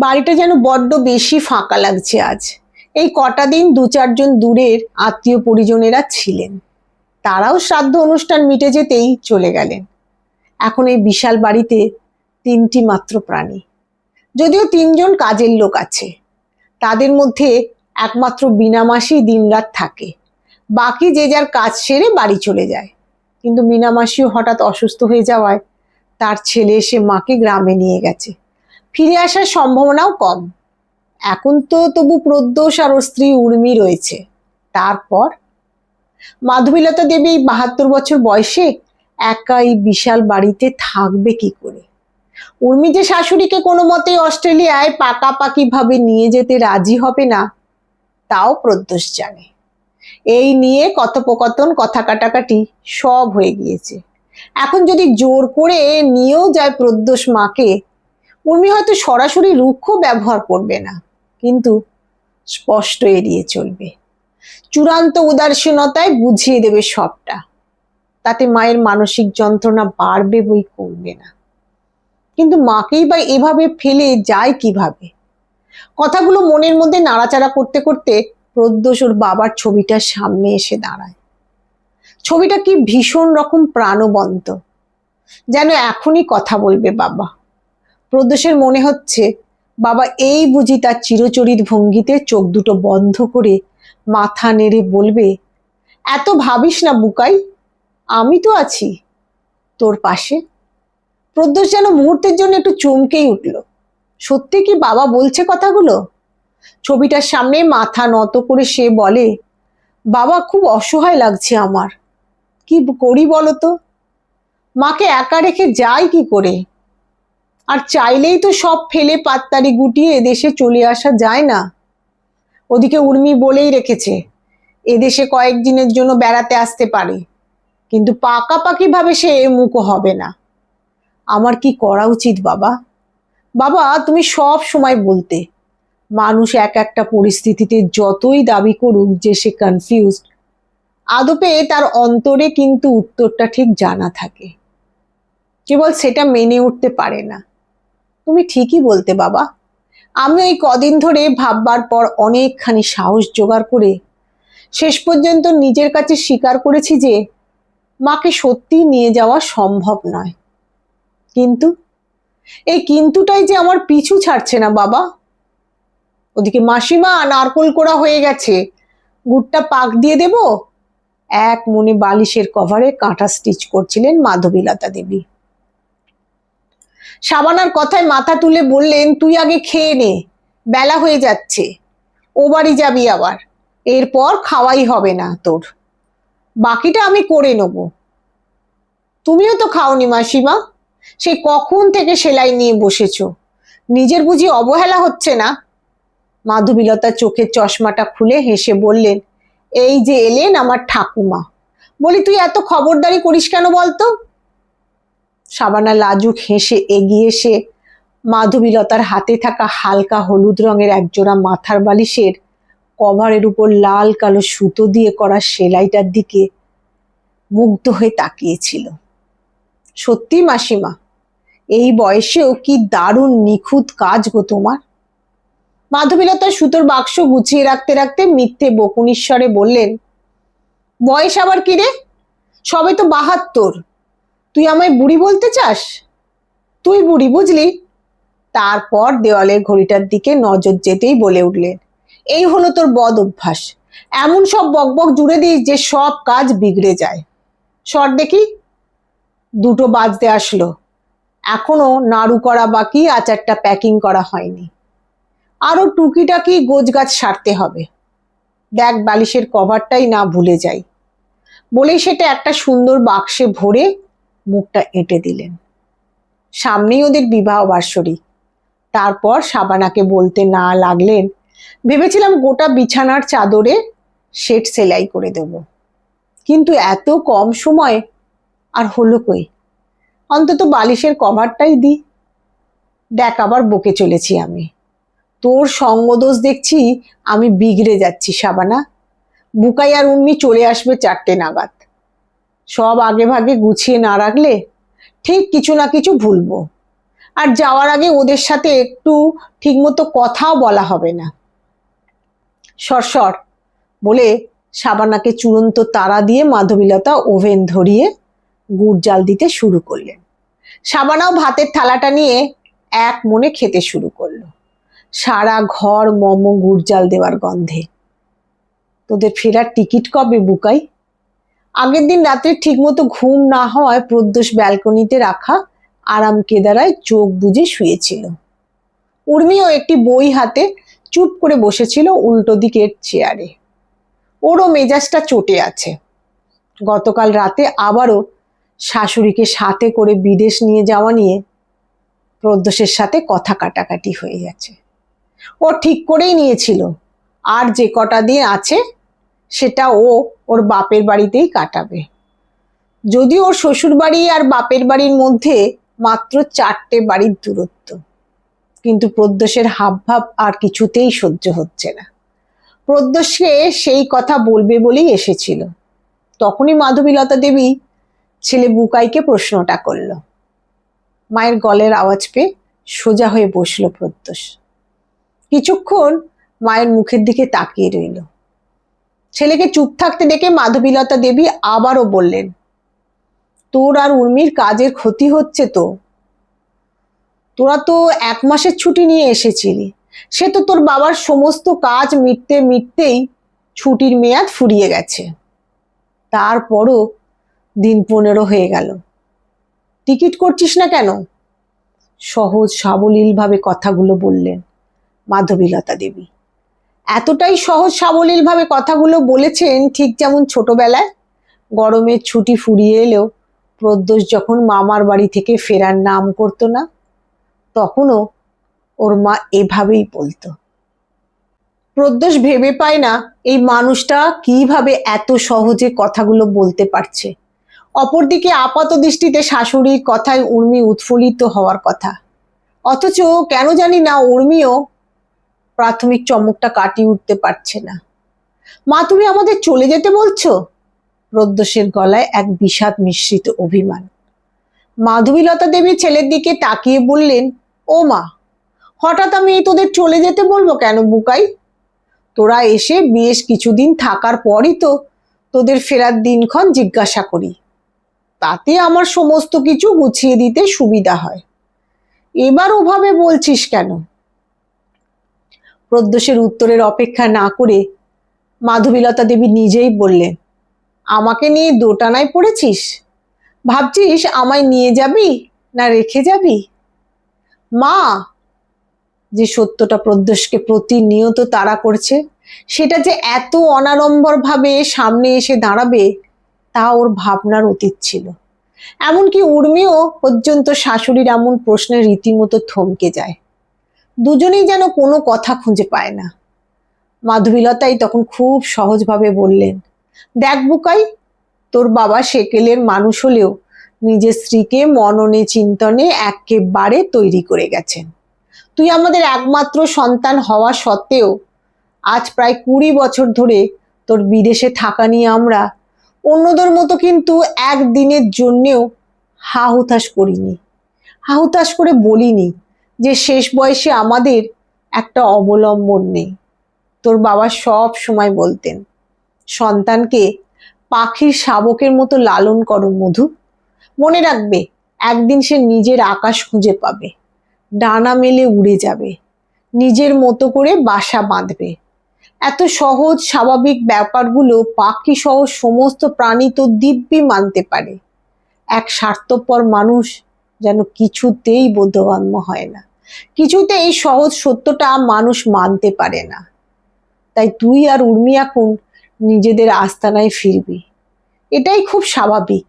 বাড়িটা যেন বড্ড বেশি ফাঁকা লাগছে আজ। এই কটা দিন দু চারজন দূরের আত্মীয় পরিজনেরা ছিলেন। তারাও শ্রাদ্ধ অনুষ্ঠান মিটে যেতেই চলে গেলেন। এখন এই বিশাল বাড়িতে তিনটি মাত্র প্রাণী। যদিও তিনজন কাজের লোক আছে। তাদের মধ্যে একমাত্র বিনামাসি দিনরাত থাকে। বাকি যে যার কাজ সেরে বাড়ি চলে যায়। কিন্তু মিনামাসিও হঠাৎ অসুস্থ হয়ে যাওয়ায় তার ছেলে এসে মাকে গ্রামে নিয়ে গেছে। ফিরে আসার সম্ভাবনাও কম। এখন তো তবু প্রদ্যোষ আর ওর স্ত্রী উর্মি রয়েছে। তারপর? মাধবীলতা দেবী বাহাত্তর বছর বয়সে একাই বিশাল বাড়িতে থাকবে কি করে? উর্মি যে শাশুড়িকে কোনো মতেই অস্ট্রেলিয়ায় পাকাপাকি ভাবে নিয়ে যেতে রাজি হবে না, তাও প্রদ্যোষ জানে। এই নিয়ে কথোপকথন, কথা কাটাকাটি সব হয়ে গিয়েছে। এখন যদি জোর করে নিয়েও যায় প্রদ্যোষ মাকে উর্মি হয়তো সরাসরি রুক্ষ ব্যবহার করবে না, কিন্তু স্পষ্ট এড়িয়ে চলবে। চূড়ান্ত উদাসীনতায় বুঝিয়ে দেবে সবটা। তাতে মায়ের মানসিক যন্ত্রণা বাড়বে বই করবে না। কিন্তু মাকেই বা এভাবে ফেলে যায় কীভাবে? কথাগুলো মনের মধ্যে নাড়াচাড়া করতে করতে প্রদ্যোষ ওর বাবার ছবিটার সামনে এসে দাঁড়ায়। ছবিটা কি ভীষণ রকম প্রাণবন্ত। যেন এখনই কথা বলবে বাবা। প্রদ্যোষের মনে হচ্ছে, বাবা এই বুঝি তার চিরচরিত ভঙ্গিতে চোখ দুটো বন্ধ করে মাথা নেড়ে বলবে, এত ভাবিস না বুকাই, আমি তো আছি তোর পাশে। প্রদ্যোষ যেন মুহূর্তের জন্য একটু চমকেই উঠল। সত্যি কি বাবা বলছে কথাগুলো? ছবিটার সামনে মাথা নত করে সে বলে, বাবা খুব অসহায় লাগছে আমার, কি করি বলো তো? মাকে একা রেখে যাই কি করে? আর চাইলেই তো সব ফেলে পাত্তারি গুটিয়ে এদেশে চলে আসা যায় না। ওদিকে উর্মি বলেই রেখেছে, এদেশে কয়েকদিনের জন্য বেড়াতে আসতে পারে, কিন্তু পাকাপাকি ভাবে সে মুখো হবে না। আমার কি করা উচিত বাবা? বাবা, তুমি সব সময় বলতে, মানুষ এক একটা পরিস্থিতিতে যতই দাবি করুক যে সে কনফিউজড আদপে তার অন্তরে কিন্তু উত্তরটা ঠিক জানা থাকে। কেবল সেটা মেনে উঠতে পারে না। তুমি ঠিকই বলতে বাবা। আমি ওই কদিন ধরে ভাববার পর অনেকখানি সাহস জোগাড় করে শেষ পর্যন্ত নিজের কাছে স্বীকার করেছি যে মাকে সত্যি নিয়ে যাওয়া সম্ভব নয়। কিন্তু? এই কিন্তুটাই যে আমার পিছু ছাড়ছে না বাবা। ওদিকে মাসিমা নারকোল করা হয়ে গেছে। গুড়টা পাক দিয়ে দেব? এক মনে বালিশের কভারে কাঁটা স্টিচ করছিলেন মাধবীলতা দেবী। সাবানার কথায় মাথা তুলে বললেন, তুই আগে খেয়ে নে, বেলা হয়ে যাচ্ছে, ও বাড়ি যাবি আবার, এরপর খাওয়াই হবে না তোর। বাকিটা আমি করে নেব। তুমিও তো খাওনি মাসিমা, সে কখন থেকে সেলাই নিয়ে বসেছো? নিজের বুঝি অবহেলা হচ্ছে না? মাধবীলতা চোখের চশমাটা খুলে হেসে বললেন, এই যে এলেন আমার ঠাকুমা। বলি, তুই এত খবরদারি করিস কেন বলতো? সাবানা লাজুক হেসে এগিয়ে এসে মাধবীলতার হাতে থাকা হালকা হলুদ রঙের একজোড়া মাথার বালিশের কভারের উপর লাল কালো সুতো দিয়ে করা সেলাইটার দিকে মুগ্ধ হয়ে তাকিয়েছিল। সত্যি মাসিমা, এই বয়সেও কি দারুণ নিখুঁত কাজ গো তোমার। মাধবীলতা সুতোর বাক্স গুছিয়ে রাখতে রাখতে মিথ্যে বকুনিশ্বরে বললেন, বয়স আবার কি রে? সবে তো বাহাত্তর। তুই আমায় বুড়ি বলতে চাস? তুই বুড়ি বুঝলি? তারপর দেওয়ালের ঘড়িটার দিকে নজর যেতেই বলে উঠলেন এই হলো তোর বদ অভ্যাস। এমন সব বকবক জুড়ে দিস যে সব কাজ বিগড়ে যায়। সর দেখি। দুটো বাজতে আসলো। এখনও নাড়ু করা বাকি, আচারটা প্যাকিং করা হয়নি। আরও টুকিটাকি গোছগাছ সারতে হবে। দেখ বালিশের কভারটাই না ভুলে যাই। বলেই সেটা একটা সুন্দর বাক্সে ভরে মুখটা এঁটে দিলেন। সামনেই ওদের বিবাহ বার্ষরিক তারপর সাবানাকে বলতে না লাগলেন, ভেবেছিলাম গোটা বিছানার চাদরে শেড সেলাই করে দেব। কিন্তু এত কম সময় আর হলো কই? অন্তত বালিশের কভারটাই দি দেখ আবার বকে চলেছি আমি। তোর সঙ্গদোষ দেখছি, আমি বিগড়ে যাচ্ছি সাবানা। বুকাই আর উন্মি চলে আসবে চারটে নাগাদ। সব আগে ভাগে গুছিয়ে না রাখলে ঠিক কিছু না কিছু ভুলবো। আর যাওয়ার আগে ওদের সাথে একটু ঠিকমতো কথাও বলা হবে না। সরসর বলে সাবানাকে চূড়ন্ত তারা দিয়ে মাধবীলতা ওভেন ধরিয়ে গুড় জাল দিতে শুরু করলেন। সাবানাও ভাতের থালাটা নিয়ে এক মনে খেতে শুরু করল। সারা ঘর মম গুড় জাল দেওয়ার গন্ধে। তোদের ফেরার টিকিট কবে বুকাই? আগের দিন রাত্রে ঠিকমতো ঘুম না হওয়ায় প্রদ্যোষ ব্যালকনিতে রাখা আরাম কেদারায় চোখ বুজে শুয়েছিল। উর্মিও একটি বই হাতে চুপ করে বসেছিল উল্টো দিকের চেয়ারে। ওরও মেজাজটা চটে আছে। গতকাল রাতে আবারও শাশুড়িকে সাথে করে বিদেশ নিয়ে যাওয়া নিয়ে প্রদ্যোষের সাথে কথা কাটাকাটি হয়ে গেছে। ও ঠিক করেই নিয়েছিল। আর যে কটা দিন আছে সেটা ও ওর বাপের বাড়িতেই কাটাবে। যদি ওর শ্বশুর বাড়ি আর বাপের বাড়ির মধ্যে মাত্র চারটে বাড়ির দূরত্ব। কিন্তু প্রদ্যোষের হাবভাব আর কিছুতেই সহ্য হচ্ছে না। প্রদ্যোষকে সেই কথা বলবে বলেই এসেছিল। তখনই মাধবীলতা দেবী ছেলে বুকাইকে প্রশ্নটা করল। মায়ের গলের আওয়াজ পেয়ে সোজা হয়ে বসল প্রদ্যোষ কিছুক্ষণ মায়ের মুখের দিকে তাকিয়ে রইল। ছেলেকে চুপ থাকতে দেখে মাধবীলতা দেবী আবারও বললেন, তোর আর উর্মির কাজের ক্ষতি হচ্ছে তো। তোরা তো এক মাসের ছুটি নিয়ে এসেছিলি। সে তো তোর বাবার সমস্ত কাজ মিটতে মিটতেই ছুটির মেয়াদ ফুরিয়ে গেছে। তারপরও দিন পনেরো হয়ে গেল। টিকিট করছিস না কেন? সহজ সাবলীলভাবে কথাগুলো বললেন মাধবীলতা দেবী। এতটাই সহজ সাবলীলভাবে কথাগুলো বলেছেন ঠিক যেমন ছোটবেলায়। গরমের ছুটি ফুরিয়ে এলেও প্রদ্যোষ যখন মামার বাড়ি থেকে ফেরার নাম করতো না, তখনও ওর মা এভাবেই বলতো। প্রদ্যোষ ভেবে পায় না এই মানুষটা কীভাবে এত সহজে কথাগুলো বলতে পারছে। অপরদিকে আপাত দৃষ্টিতে শাশুড়ির কথায় উর্মি উৎফুল্লিত হওয়ার কথা। অথচ কেন জানি না উর্মিও প্রাথমিক চমকটা কাটিয়ে উঠতে পারছে না। মা, তুমি আমাদের চলে যেতে বলছো? প্রদ্যোষের গলায় এক বিষাদ মিশ্রিত অভিমান। মাধবীলতা দেবী ছেলের দিকে তাকিয়ে বললেন, ও মা, হঠাৎ আমি তোদের চলে যেতে বলব কেন বুকাই? তোরা এসে বেশ কিছুদিন থাকার পরই তো তোদের ফেরার দিনক্ষণ জিজ্ঞাসা করি। তাতে আমার সমস্ত কিছু গুছিয়ে দিতে সুবিধা হয়। এবার ওভাবে বলছিস কেন? প্রদ্যোষের উত্তরের অপেক্ষা না করে মাধবীলতা দেবী নিজেই বললেন, আমাকে নিয়ে দোটানায় পড়েছিস? ভাবছিস আমায় নিয়ে যাবি না রেখে যাবি? মা! যে সত্যটা প্রদ্যোষকে প্রতিনিয়ত তাড়া করছে, সেটা যে এত অনাড়ম্বর ভাবে সামনে এসে দাঁড়াবে, তা ওর ভাবনার অতীত ছিল। এমনকি উর্মিও পর্যন্ত শাশুড়ির এমন প্রশ্নে রীতিমতো থমকে যায়। দুজনেই যেন কোনো কথা খুঁজে পায় না। মাধবীলতাই তখন খুব সহজভাবে বললেন, দেখ বুকাই, তোর বাবা সেকেলের মানুষ হলেও নিজের স্ত্রীকে মননে চিন্তনে একেবারে তৈরি করে গেছেন। তুই আমাদের একমাত্র সন্তান হওয়া সত্ত্বেও আজ প্রায় কুড়ি বছর ধরে তোর বিদেশে থাকা নিয়ে আমরা অন্যদের মতো কিন্তু একদিনের জন্যেও হা হুতাশ করিনি হা হুতাশ করে বলিনি। যে শেষ বয়সে আমাদের একটা অবলম্বন নেই। তোর বাবা সব সময় বলতেন, সন্তানকে পাখির শাবকের মতো লালন করো মধু। মনে রাখবে, একদিন সে নিজের আকাশ খুঁজে পাবে, ডানা মেলে উড়ে যাবে, নিজের মতো করে বাসা বাঁধবে। এত সহজ স্বাভাবিক ব্যাপারগুলো পাখি সহ সমস্ত প্রাণী তো দিব্যি মানতে পারে। এক স্বার্থপর মানুষ যেন কিছুতেই বোধগম্য হয় না। কিছুতে এই সহজ সত্যটা মানুষ মানতে পারে না। তাই তুই আর উর্মি এখন নিজেদের আস্তানায় ফিরবি। এটাই খুব স্বাভাবিক।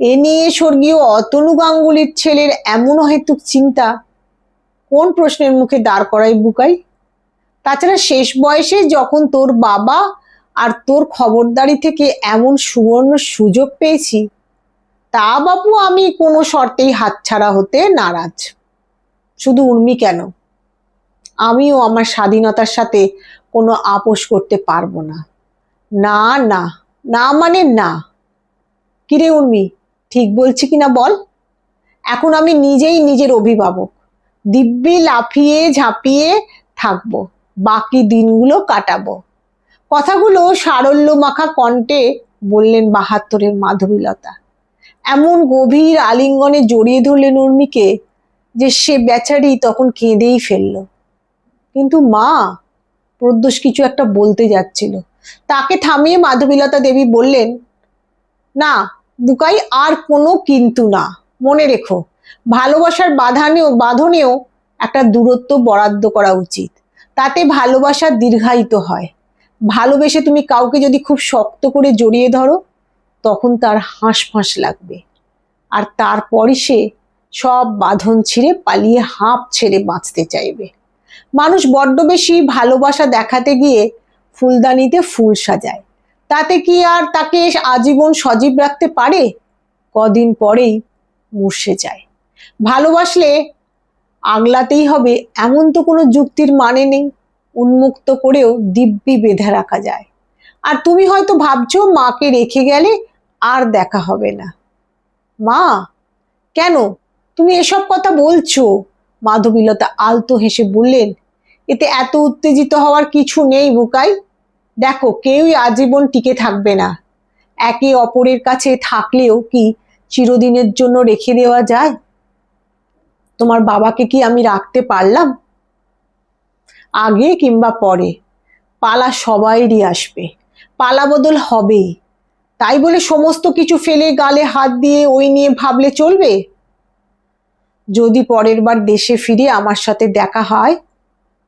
এ নিয়ে স্বর্গীয় অতনু গাঙ্গুলির ছেলের এমন অহেতুক চিন্তা কোন প্রশ্নের মুখে দাঁড় করাই বুকাই? তাছাড়া শেষ বয়সে যখন তোর বাবা আর তোর খবরদারি থেকে এমন সুবর্ণ সুযোগ পেয়েছি, তা বাবু আমি কোনো শর্তেই হাতছাড়া হতে নারাজ। শুধু উর্মি কেন? আমিও আমার স্বাধীনতার সাথে কোনো আপোষ করতে পারব না। না না না মানে না। কিরে উর্মি, ঠিক বলছি কিনা বল? এখন আমি নিজেই নিজের অভিভাবক। দিব্যি লাফিয়ে ঝাঁপিয়ে থাকব, বাকি দিনগুলো কাটাবো। কথাগুলো সারল্য মাখা কণ্ঠে বললেন বাহাত্তরের মাধবীলতা। এমন গভীর আলিঙ্গনে জড়িয়ে ধরলেন উর্মিকে যে সে বেচারি তখন কেঁদেই ফেলল। কিন্তু মা, প্রদ্যোষ কিছু একটা বলতে যাচ্ছিল। তাকে থামিয়ে মাধবীলতা দেবী বললেন, না বুকাই আর কোনো কিন্তু না। মনে রেখো, ভালোবাসার বাধানেও, বাঁধনেও একটা দূরত্ব বরাদ্দ করা উচিত। তাতে ভালোবাসা দীর্ঘায়িত হয়। ভালোবেসে তুমি কাউকে যদি খুব শক্ত করে জড়িয়ে ধরো, তখন তার হাঁস ফাঁস লাগবে। আর তারপরই সে সব বাঁধন ছিঁড়ে পালিয়ে হাঁপ ছেড়ে বাঁচতে চাইবে। মানুষ বড্ড বেশি ভালোবাসা দেখাতে গিয়ে ফুলদানিতে ফুল সাজায়। তাতে কি আর তাকে আজীবন সজীব রাখতে পারে? কদিন পরেই মুর্ষে যায়। ভালোবাসলে আগলাতেই হবে, এমন তো কোনো যুক্তির মানে নেই। উন্মুক্ত করেও দিব্যি বেঁধে রাখা যায়। আর তুমি হয়তো ভাবছ, মাকে রেখে গেলে আর দেখা হবে না। মা? কেন? তুমি এসব কথা বলছো? মাধবীলতা আলতো হেসে বললেন, এতে এত উত্তেজিত হওয়ার কিছু নেই বুকাই। দেখো, কেউই আজীবন টিকে থাকবে না। একে অপরের কাছে থাকলেও কি চিরদিনের জন্য রেখে দেওয়া যায়? তোমার বাবাকে কি আমি রাখতে পারলাম? আগে কিংবা পরে? পালা সবাইরই আসবে। পালা বদল হবেই। তাই বলে সমস্ত কিছু ফেলে গালে হাত দিয়ে ওই নিয়ে ভাবলে চলবে? যদি পরের বার দেশে ফিরে আমার সাথে দেখা হয়,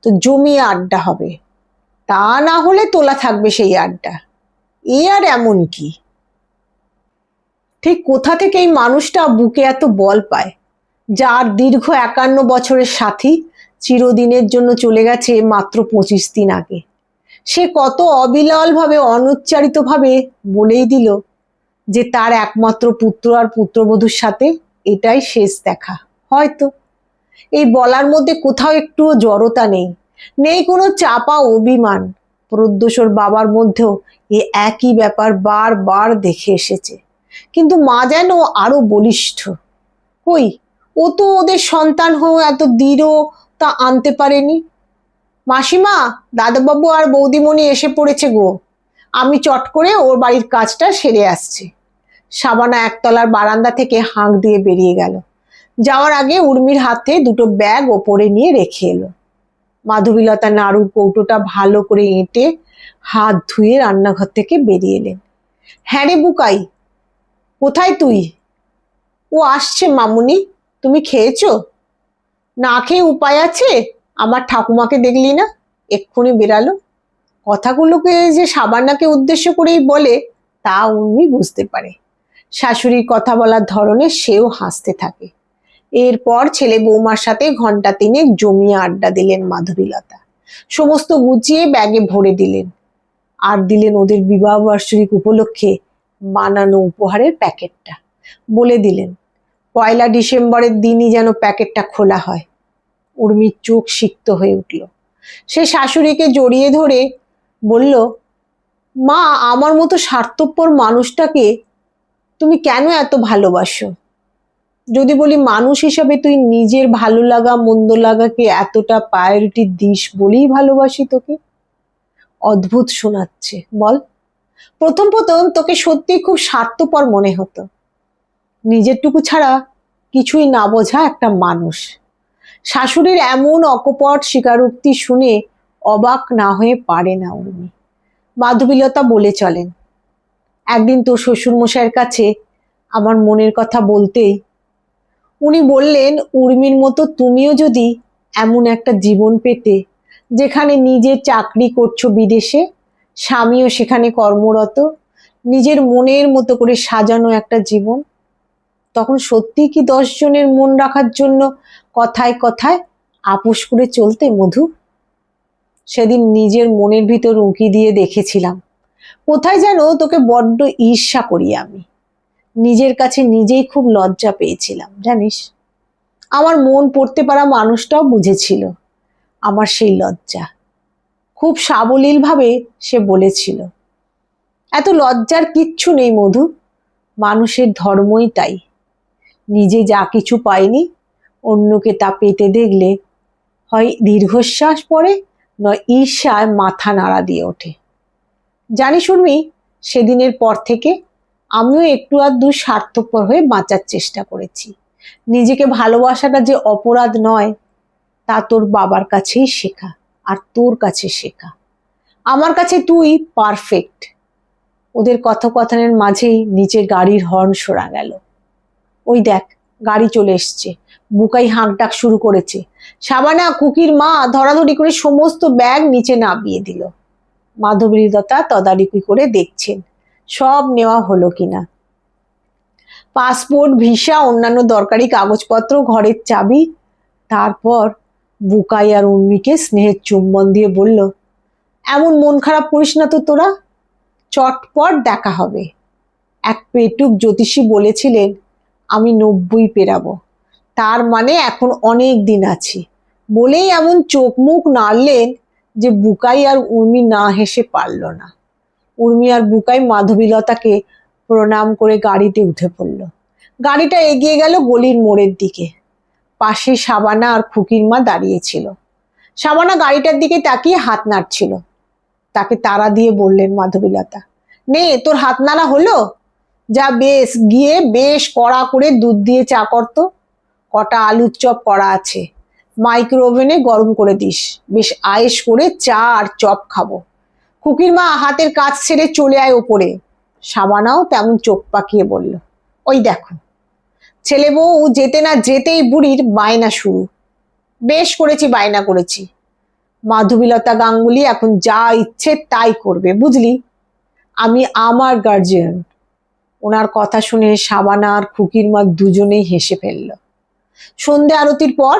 তো জমিয়ে আড্ডা হবে। তা না হলে তোলা থাকবে সেই আড্ডা। এ আর এমন কি? ঠিক কোথা থেকে এই মানুষটা বুকে এত বল পায়? যার দীর্ঘ একান্ন বছরের সাথী চিরদিনের জন্য চলে গেছে মাত্র পঁচিশ দিন আগে। সে কত অবিললভাবে, অনুচ্চারিতভাবে বলেই দিল যে তার একমাত্র পুত্র আর পুত্রবধূর সাথে এটাই শেষ দেখা। হয়তো। এই বলার মধ্যে কোথাও একটুও জড়তা নেই। নেই কোনো চাপা অভিমান। প্রদ্যোষর বাবার মধ্যেও এ একই ব্যাপার বারবার দেখে এসেছে। কিন্তু মা যেন আরও বলিষ্ঠ। কই, ও তো ওদের সন্তান হয়ে এত দৃঢ় তা আনতে পারেনি। মাসিমা, দাদাবাবু আর বৌদিমণি এসে পড়েছে গো। আমি চট করে ওর বাড়ির কাজটা সেরে আসছি। সাবানা একতলার বারান্দা থেকে হাঁক দিয়ে বেরিয়ে গেল। যাওয়ার আগে উর্মির হাতে দুটো ব্যাগ ওপরে নিয়ে রেখে এলো। মাধবীলতা নাড়ুর কৌটোটা ভালো করে এঁটে হাত ধুয়ে রান্নাঘর থেকে বেরিয়ে এলেন। হ্যাঁ রে বুকাই, কোথায় তুই? ও আসছে মামুনি, তুমি খেয়েছো? না খেয়ে উপায় আছে? আমার ঠাকুমাকে দেখলি না? এক্ষুনি বেরালো। কথাগুলোকে যে সাবান্নাকে উদ্দেশ্য করেই বলে, তা উর্মি বুঝতে পারে। শাশুড়ির কথা বলার ধরনে সেও হাসতে থাকে। এরপর ছেলে বৌমার সাথে ঘণ্টা তিনেক জমিয়ে আড্ডা দিলেন মাধবীলতা। সমস্ত গুছিয়ে ব্যাগে ভরে দিলেন। আর দিলেন ওদের বিবাহ বার্ষিক উপলক্ষে বানানো উপহারের প্যাকেটটা। বলে দিলেন, পয়লা ডিসেম্বরের দিনই যেন প্যাকেটটা খোলা হয়। উর্মির চোখ সিক্ত হয়ে উঠল। সে শাশুড়িকে জড়িয়ে ধরে বলল, মা, আমার মতো স্বার্থপর মানুষটাকে তুমি কেন এত ভালোবাসো? যদি বলি মানুষ হিসাবে তুই নিজের ভালো লাগা, মন্দ লাগাকে এতটা প্রায়োরিটি দিস বলেই ভালোবাসি তোকে? অদ্ভুত শোনাচ্ছে, বল। প্রথম প্রথম তোকে সত্যি খুব স্বার্থপর মনে হতো। নিজেরটুকু ছাড়া কিছুই না বোঝা একটা মানুষ। শাশুড়ির এমন অকপট স্বীকারোক্তি শুনে অবাক না হয়ে পারে না উনি। মাধবীলতা বলে চলেন। একদিন তোর শ্বশুরমশাইয়ের কাছে আমার মনের কথা বলতেই উনি বললেন, উর্মির মতো তুমিও যদি এমন একটা জীবন পেতে, যেখানে নিজে চাকরি করছ বিদেশে, স্বামীও সেখানে কর্মরত, নিজের মনের মতো করে সাজানো একটা জীবন, তখন সত্যি কি দশ জনের মন রাখার জন্য কথায় কথায় আপোষ করে চলতে, মধু? সেদিন নিজের মনের ভিতর উঁকি দিয়ে দেখেছিলাম। কোথায় যেন তোকে বড্ড ঈর্ষা করি আমি। নিজের কাছে নিজেই খুব লজ্জা পেয়েছিলাম, জানিস? আমার মন পড়তে পারা মানুষটাও বুঝেছিল আমার সেই লজ্জা। খুব সাবলীলভাবে সে বলেছিল, এত লজ্জার কিচ্ছু নেই মধু, মানুষের ধর্মই তাই। নিজে যা কিছু পায়নি অন্যকে তা পেতে দেখলে হয় দীর্ঘশ্বাস পড়ে, নয় ঈর্ষায় মাথা নাড়া দিয়ে ওঠে। জানি শুনবি সেদিনের পর থেকে আমিও একটু আর আধটু স্বার্থপর হয়ে বাঁচার চেষ্টা করেছি। নিজেকে ভালোবাসাটা যে অপরাধ নয়, তা তোর বাবার কাছেই শেখা, আর তোর কাছে শেখা। আমার কাছে তুই পারফেক্ট ওদের কথোপকথনের মাঝেই নিচে গাড়ির হর্ন সরা গেল। ওই দেখ, গাড়ি চলে এসছে, বুকাই হাঁক ডাক শুরু করেছে। সাবানা, কুকির মা ধরাধরি করে সমস্ত ব্যাগ নিচে নামিয়ে দিল। মাধবীলতা তদারকি করে দেখছেন। সব নেওয়া হলো কিনা? পাসপোর্ট, ভিসা, অন্যান্য দরকারি কাগজপত্র, ঘরের চাবি। তারপর বুকাই আর উর্মিকে স্নেহের চুম্বন দিয়ে বলল, এমন মন খারাপ করিস না তো তোরা। চটপট দেখা হবে। এক পেটুক জ্যোতিষী বলেছিলেন, আমি নব্বই পেরাবো। তার মানে এখন অনেক দিন আছে। বলেই এমন চোখ মুখ নাড়লেন যে বুকাই আর উর্মি না হেসে পারল না। উর্মি আর বুকাই মাধবীলতাকে প্রণাম করে গাড়িতে উঠে পড়ল। গাড়িটা এগিয়ে গেল গলির মোড়ের দিকে। পাশে সাবানা আর খুকির মা দাঁড়িয়েছিল সাবানা গাড়িটার দিকে তাকিয়ে হাত নাড়ছিল। তাকে তাড়া দিয়ে বললেন মাধবীলতা, নে, তোর হাত নাড়া হলো? যা বেশ, গিয়ে বেশ কড়া করে দুধ দিয়ে চা করতো কটা আলুর চপ করা আছে। মাইক্রো ওভেনে গরম করে দিস। বেশ আয়েস করে চা আর চপ খাব। খুকির মা হাতের কাজ ছেড়ে চলে আয় ওপরে। সাবানাও তেমন চোখ পাকিয়ে বলল, ওই দেখো, ছেলে বউ যেতে না যেতেই বুড়ির বায়না শুরু। বেশ করেছি, বায়না করেছি। মাধবীলতা গাঙ্গুলি এখন যা ইচ্ছে তাই করবে, বুঝলি? আমি আমার গার্জিয়ান ওনার কথা শুনে সাবানা আর খুকির মা দুজনেই হেসে ফেলল। সন্ধে আরতির পর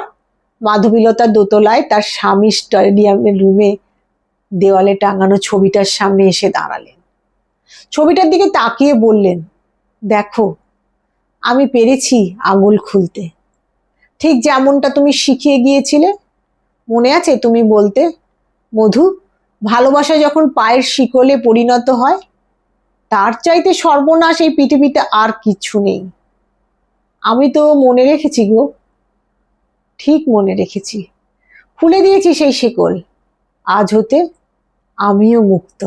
মাধবীলতা দোতলায় তার স্বামী স্টেডিয়ামের রুমে দেওয়ালে টাঙানো ছবিটার সামনে এসে দাঁড়ালেন। ছবিটার দিকে তাকিয়ে বললেন, দেখো, আমি পেরেছি আঙুল খুলতে। ঠিক যেমনটা তুমি শিখিয়ে গিয়েছিলে, মনে আছে তুমি বলতে, মধু, ভালোবাসা যখন পায়ের শিকলে পরিণত হয়, তার চাইতে সর্বনাশ এই পৃথিবীতে আর কিছু নেই। আমি তো মনে রেখেছি গো, ঠিক মনে রেখেছি। খুলে দিয়েছি সেই শিকল। আজ হতে আমিও মুক্ত।